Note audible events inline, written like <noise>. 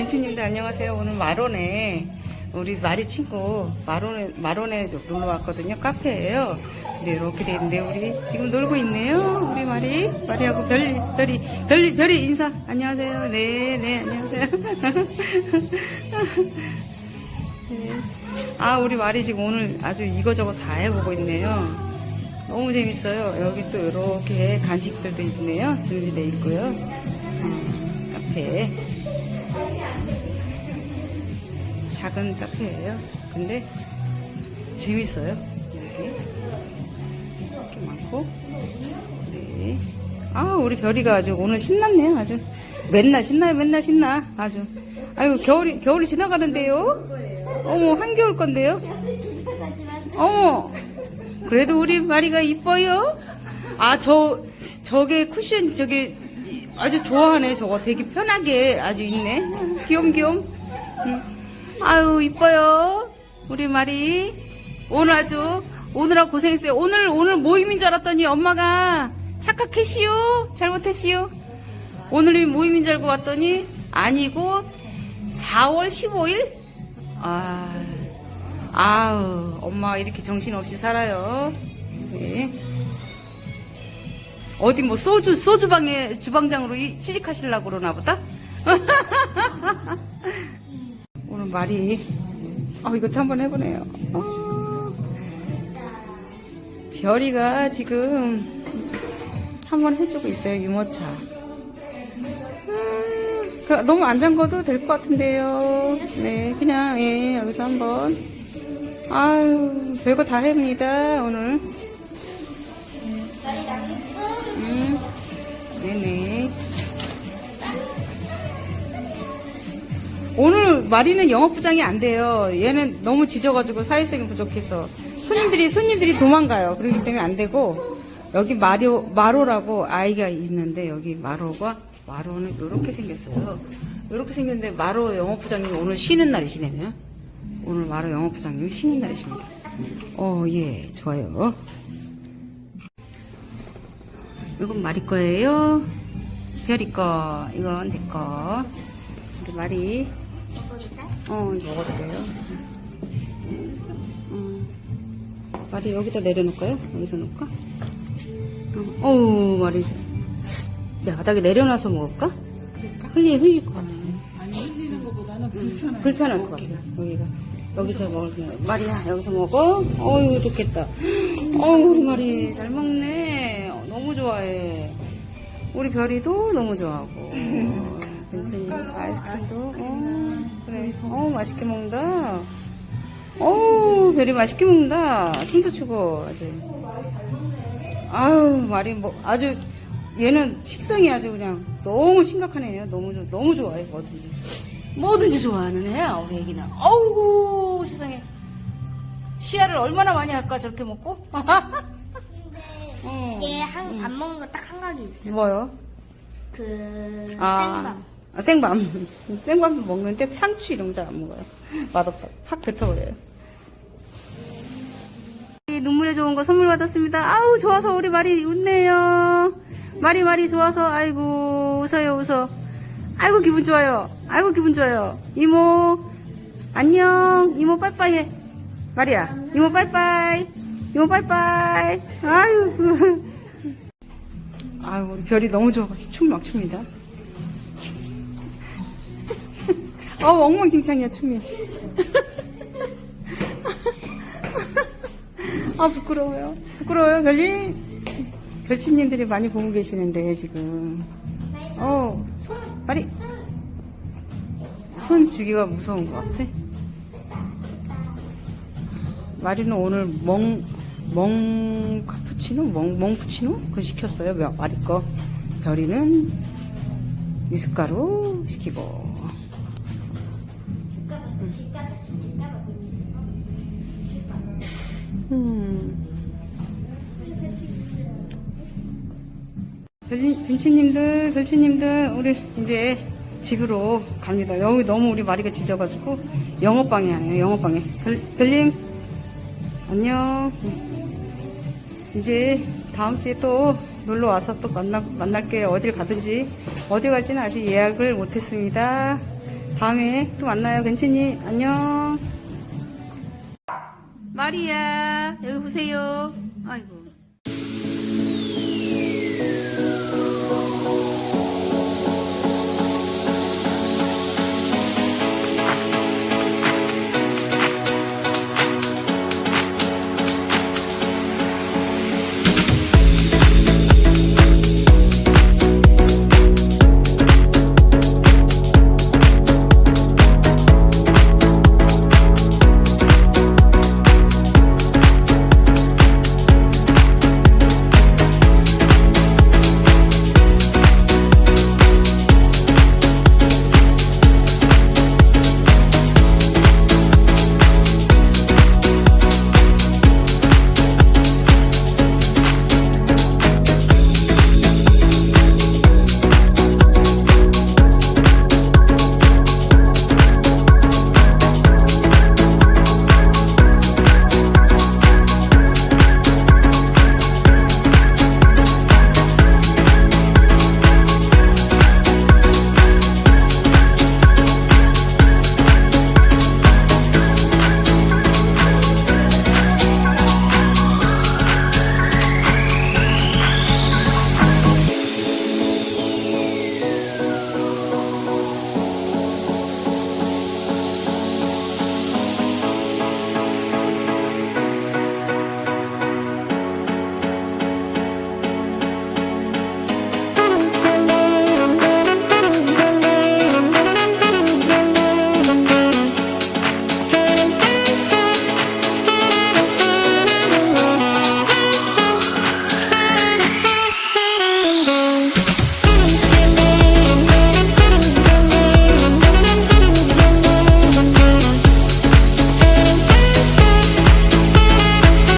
벤치님들 안녕하세요. 오늘 마론에 우리 마리 친구 마론에 마론에 놀러 왔거든요. 카페예요. 네 이렇게 돼 있는데 우리 지금 놀고 있네요. 우리 마리 마리하고 별이 별이 별이 별이 인사 안녕하세요. 네 네 안녕하세요. <laughs> 네. 아 우리 마리 지금 오늘 아주 이거저거 다 해보고 있네요. 너무 재밌어요. 여기 또 이렇게 간식들도 있네요. 준비되어 있고요. 음, 카페. 작은 카페예요. 근데 재밌어요. 여기 이렇게 많고. 네. 아 우리 별이가 아주 오늘 신났네요. 아주 맨날 신나요. 맨날 신나. 아주. 아유 겨울이 겨울이 지나가는데요. 어머 한겨울 건데요. 어머. 그래도 우리 마리가 이뻐요. 아 저 저게 쿠션 저게 아주 좋아하네. 저거 되게 편하게 아주 있네. 귀염귀염. 응. 아유 이뻐요. 우리 마리 오늘 아주 오늘하고 고생했어요. 오늘 오늘 모임인 줄 알았더니 엄마가 착각했시요. 잘못했시요. 오늘이 모임인 줄 알고 왔더니 아니고 4월 15일? 아, 아우, 엄마 이렇게 정신없이 살아요. 네. 어디 뭐 소주, 소주방에 주방장으로 이- 취직하시려고 그러나 보다? <laughs> 말이, 아, 이것도 한번 해보네요. 아, 별이가 지금 한번 해주고 있어요, 유모차. 음, 그, 너무 안 잠궈도 될 것 같은데요. 네, 그냥, 예, 여기서 한번. 아유, 별거 다 해봅니다, 오늘. 음, 네네. 오늘 마리는 영업부장이 안 돼요. 얘는 너무 지져가지고 사회성이 부족해서. 손님들이, 손님들이 도망가요. 그렇기 때문에 안 되고. 여기 마리오, 마로라고 아이가 있는데, 여기 마로가, 마로는 이렇게 생겼어요. 이렇게 생겼는데, 마로 영업부장님이 오늘 쉬는 날이시네요. 오늘 마로 영업부장님이 쉬는 날이십니다. 어, 예, 좋아요. 이건 마리 거예요. 별이 거, 이건 제 거. 우리 마리. 어, 먹어도 돼요. 음. 마리 여기다 내려놓을까요? 여기서 놓을까? 어, 어우, 마리. 내 바닥에 내려놔서 먹을까? 흘리, 흘릴 것 같아. 아니 흘리는 것보다는 불편해. 불편할 것 같아요, 여기가. 여기서 먹을게요. 마리야, 여기서 먹어? 어유 좋겠다. 어우, 우리 마리 잘 먹네. 어, 너무 좋아해. 우리 별이도 너무 좋아하고. <laughs> 괜찮니? 아이스크림도. 어, 그래. 어, 맛있게 먹는다. 어우, 별이 맛있게 먹는다. 춤도 추고, 아주. 아유, 말이 뭐, 아주, 얘는 식성이 아주 그냥 너무 심각한 애예요. 너무, 좋- 너무 좋아해, 뭐든지. 뭐든지 좋아하는 애야, 우리 애기는. 어우, 세상에. 시야를 얼마나 많이 할까, 저렇게 먹고? <laughs> 어. 이게 한, 밥 먹는 거 딱 한 가지 있죠. 뭐요? 그, 아, 생밥. 아, 생밤. 생밤도 먹는데 상추 이런 거 잘 안 먹어요. 맛없다. 확 뱉어버려요. 눈물에 좋은 거 선물 받았습니다. 아우, 좋아서 우리 말이 웃네요. 말이 말이 좋아서, 아이고, 웃어요, 웃어. 아이고, 기분 좋아요. 아이고, 기분 좋아요. 이모, 안녕. 이모 빠이빠이 해. 말이야. 이모 빠이빠이. 이모 빠이빠이. 아유. <laughs> 아유, 우리 별이 너무 좋아가지고 춤 막 춥니다. 어, 엉망진창이야, 춤이. 아, 부끄러워요. 부끄러워요, 별이? 별치님들이 많이 보고 계시는데, 지금. 어, 말이. 손 주기가 무서운 것 같아. 마리는 오늘 멍, 멍 카푸치노? 멍, 멍푸치노? 그거 시켰어요, 며- 마리 거. 별이는 미숫가루 시키고. 음. 별리, 벤치님들, 별치님들, 우리 이제 집으로 갑니다. 여기 너무 우리 마리가 짖어가지고 영업방해 하네요, 영업방해. 별, 별님, 안녕. 이제 다음 주에 또 놀러 와서 또 만나, 만날게요. 어딜 가든지. 어디 갈지는 아직 예약을 못했습니다. 다음에 또 만나요. 괜찮니? 안녕. 마리아 여기 보세요. 아이고.